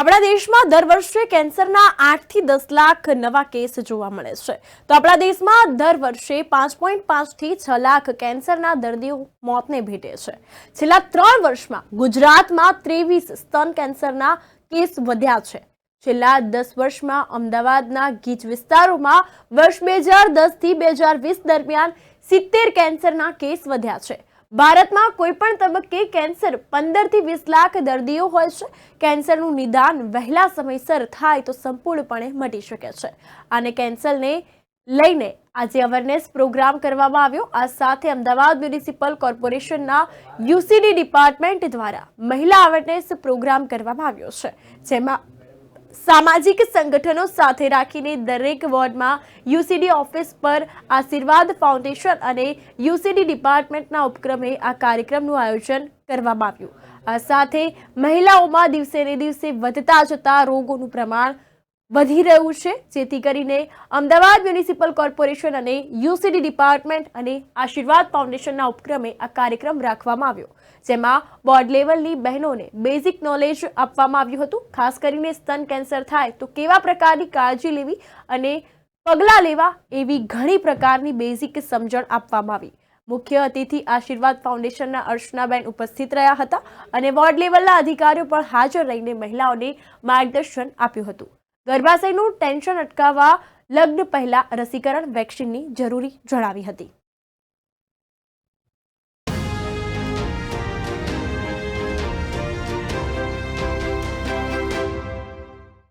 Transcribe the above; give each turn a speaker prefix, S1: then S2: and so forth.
S1: આપણા દેશમાં દર વર્ષે કેન્સરના આઠથી દસ લાખ નવા કેસ જોવા મળે છે. તો આપણા દેશમાં દર વર્ષે પાંચ પોઈન્ટ પાંચથી છ લાખ કેન્સરના દર્દીઓ મોતને ભેટે છે. છેલ્લા ત્રણ વર્ષમાં ગુજરાતમાં ત્રેવીસ સ્તન કેન્સરના કેસ વધ્યા છે. છેલ્લા દસ વર્ષમાં અમદાવાદના ગીચ વિસ્તારોમાં વર્ષ બે હજાર દસથી બે હજાર વીસ દરમિયાન સિત્તેર કેન્સરના કેસ વધ્યા છે. ભારતમાં કોઈ પણ તબક્કે કેન્સર પંદરથી વીસ લાખ દર્દીઓ હોય છે. કેન્સરનું નિદાન વહેલા સમયસર થાય તો સંપૂર્ણપણે મટી શકે છે. અને કેન્સરને લઈને આજે અવેરનેસ પ્રોગ્રામ કરવામાં આવ્યો. આ સાથે અમદાવાદ મ્યુનિસિપલ કોર્પોરેશનના યુસીડી ડિપાર્ટમેન્ટ દ્વારા મહિલા અવેરનેસ પ્રોગ્રામ કરવામાં આવ્યો છે. જેમાં સામાજિક સંગઠનો સાથે રાખીને દરેક વોર્ડમાં યુસીડી ઓફિસ પર આશીર્વાદ ફાઉન્ડેશન અને યુસીડી ડિપાર્ટમેન્ટના ઉપક્રમે આ કાર્યક્રમનું આયોજન કરવામાં આવ્યું. આ સાથે મહિલાઓમાં દિવસે ને દિવસે વધતા જતા રોગોનું પ્રમાણ વધી રહ્યું છે. જેથી કરીને અમદાવાદ મ્યુનિસિપલ કોર્પોરેશન અને યુસીડી ડિપાર્ટમેન્ટ અને આશીર્વાદ ફાઉન્ડેશનના ઉપક્રમે આ કાર્યક્રમ રાખવામાં આવ્યો, જેમાં બોર્ડ લેવલની બહેનોને બેઝિક નોલેજ આપવામાં આવ્યું હતું. ખાસ કરીને સ્તન કેન્સર થાય તો કેવા પ્રકારની કાળજી લેવી અને પગલાં લેવા એવી ઘણી પ્રકારની બેઝિક સમજણ આપવામાં આવી. મુખ્ય અતિથિ આશીર્વાદ ફાઉન્ડેશનના અર્ચનાબેન ઉપસ્થિત રહ્યા હતા અને વોર્ડ લેવલના અધિકારીઓ પણ હાજર રહીને મહિલાઓને માર્ગદર્શન આપ્યું હતું. ગર્ભાશયનું ટેન્શન અટકાવવા લગ્ન પહેલા રસીકરણ વેક્સિનની જરૂરી જણાવી હતી.